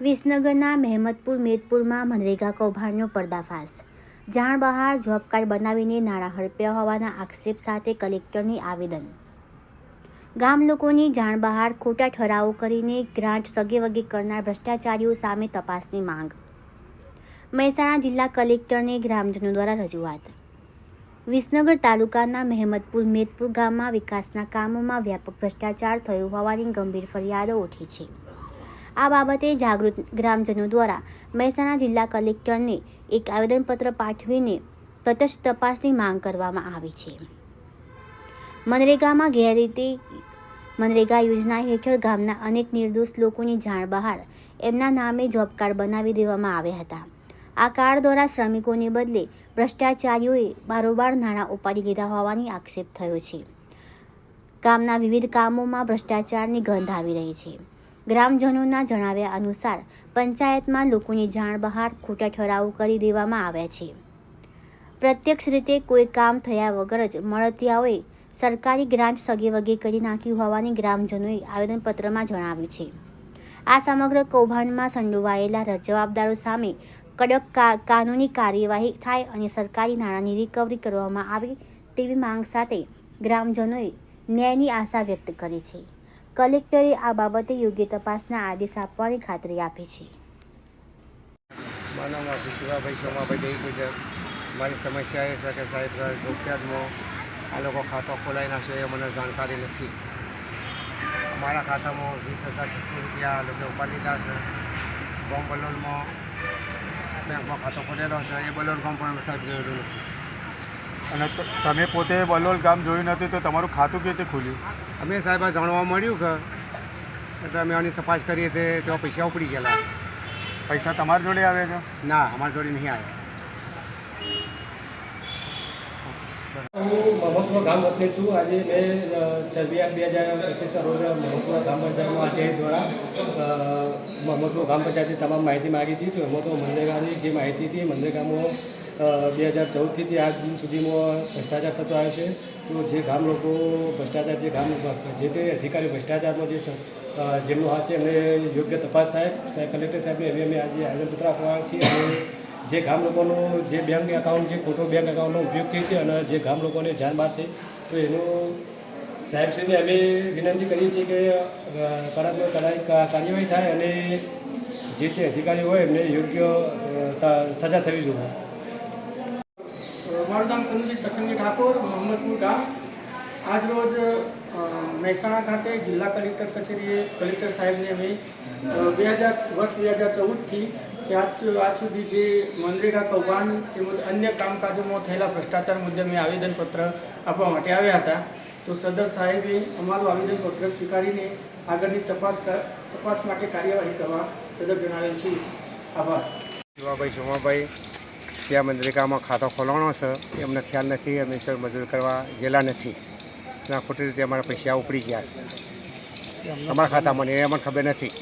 વિસનગરના મહેમદપુર મેદપુરમાં મનરેગા કૌભાંડનો પર્દાફાશ. જાણ બહાર જોબ કાર્ડ બનાવીને નાણાં હડપ્યા હોવાના આક્ષેપ સાથે કલેક્ટરની આવેદન. ગામ લોકોની જાણ બહાર ખોટા ઠરાવો કરીને ગ્રાન્ટ સગે વગે કરનાર ભ્રષ્ટાચારીઓ સામે તપાસની માંગ. મહેસાણા જિલ્લા કલેક્ટરને ગ્રામજનો દ્વારા રજૂઆત. વિસનગર તાલુકાના મહેમદપુર મેદપુર ગામમાં વિકાસના કામોમાં વ્યાપક ભ્રષ્ટાચાર થયો હોવાની ગંભીર ફરિયાદો ઉઠી છે. આ બાબતે જાગૃત ગ્રામજનો દ્વારા મહેસાણા જિલ્લા કલેક્ટરને એક આવેદનપત્ર પાઠવીને તટસ્થ તપાસની માંગ કરવામાં આવી છે. મનરેગામાં ગેરરીતિ મનરેગા યોજના હેઠળ ગામના અનેક નિર્દોષ લોકોની જાણ બહાર એમના નામે જોબ કાર્ડ બનાવી દેવામાં આવ્યા હતા. આ કાર્ડ દ્વારા શ્રમિકોને બદલે ભ્રષ્ટાચારીઓએ બારોબાર નાણાં ઉપાડી લીધા હોવાની આક્ષેપ થયો છે. ગામના વિવિધ કામોમાં ભ્રષ્ટાચારની ગંધ આવી રહી છે. ગ્રામજનોના જણાવ્યા અનુસાર, પંચાયતમાં લોકોની જાણ બહાર ખોટા ઠરાવો કરી દેવામાં આવ્યા છે. પ્રત્યક્ષ રીતે કોઈ કામ થયા વગર જ મળતિયાઓએ સરકારી ગ્રાન્ટ સગે વગે કરી નાખી હોવાની ગ્રામજનોએ આવેદનપત્રમાં જણાવ્યું છે. આ સમગ્ર કૌભાંડમાં સંડોવાયેલા જવાબદારો સામે કડક કાનૂની કાર્યવાહી થાય અને સરકારી નાણાંની રિકવરી કરવામાં આવે તેવી માંગ સાથે ગ્રામજનોએ ન્યાયની આશા વ્યક્ત કરી છે. કલેક્ટરે આ બાબતે યોગ્ય તપાસના આદેશ આપવાની ખાતરી આપી છે. મારું નામ શિવાભાઈ સોમાભાઈ દેવી ગુજર. મારી સમસ્યા એ છે કે સાહેબ ગુજરાતમાં આ લોકો ખાતો ખોલાવી નાખશે એ મને જાણકારી નથી. મારા ખાતામાં વીસ હજાર છસો રૂપિયા આ લોકો ઉપાડી લીધા છે. ગામ બલોલમાં બેંકમાં ખાતો ખોલેલો છે. એ બલોલ ગામ પણ સાહેબ જોયેલું નથી. અને તમે પોતે બલોલ ગામ જોયું નથી તો તમારું ખાતું કેવી રીતે ખુલ્યું? અમે સાહેબ જાણવા મળ્યું કે એટલે અમે આની તપાસ કરીએ તે તેવા પૈસા ઉપડી ગયેલા. પૈસા તમારી જોડે આવે છે? ના અમારી જોડે નહીં આવે હું મહત્વ ગામ વચ્ચે છું. આજે મેં છવ્વીસ આઠ બે હજાર પચીસના રોજ મહત્વ ગામ પંચાયતમાં આજે દ્વારા મહત્વ ગામ પંચાયતની તમામ માહિતી માગી હતી. તો એમાં તો મનરેગાની જે માહિતી હતી મનરેગામાં બે હજાર ચૌદથી આજ દિન સુધીમાં ભ્રષ્ટાચાર થતો આવ્યો છે. તો જે ગામ લોકો ભ્રષ્ટાચાર, જે ગામ જે તે અધિકારી ભ્ષ્ટાચારમાં જે જેમનો હાથ છે એમને યોગ્ય તપાસ થાય. કલેક્ટર સાહેબને એવી અમે આજે આવેદનપત્ર આપવા છીએ. અને જે ગામ લોકોનો જે બેંક એકાઉન્ટ જે ખોટો બેંક એકાઉન્ટનો ઉપયોગ થયો છે અને જે ગામ લોકોને જાણ બાદ થઈ, તો એનું સાહેબશ્રીને અમે વિનંતી કરીએ છીએ કે કડાકમાં કાર્યવાહી થાય અને જે તે અધિકારી હોય એમને યોગ્ય તા- સજા થવી જોઈએ. મારું નામ કુંજી પ્રસંગી ઠાકોર, મોહમ્મદપુર ગામ. આજ રોજ મહેસાણા ખાતે જિલ્લા કલેક્ટર કચેરીએ કલેક્ટર સાહેબને અમે બે હજાર, વર્ષ બે હજાર ચૌદથી સુ- આજ સુધી જે મનરેગા કૌભાંડ તેમજ અન્ય કામકાજોમાં થયેલા ભ્રષ્ટાચાર મુદ્દે મેં આવેદનપત્ર આપવા માટે આવ્યા હતા. તો સદર સાહેબે અમારું આવેદનપત્ર સ્વીકારીને આગળની તપાસ તપાસ માટે કાર્યવાહી કરવા સદર જણાવેલ છે. આભાર. શિવાભાઈ સોમાભાઈ ત્યાં મનરેગામાં ખાતો ખોલાણો છે એમને ખ્યાલ નથી, અમે સર મજૂર કરવા ગયેલા નથી. ના ખોટી રીતે અમારા પૈસા ઉપડી ગયા છે. અમારા ખાતામાં એ અમને ખબર નથી.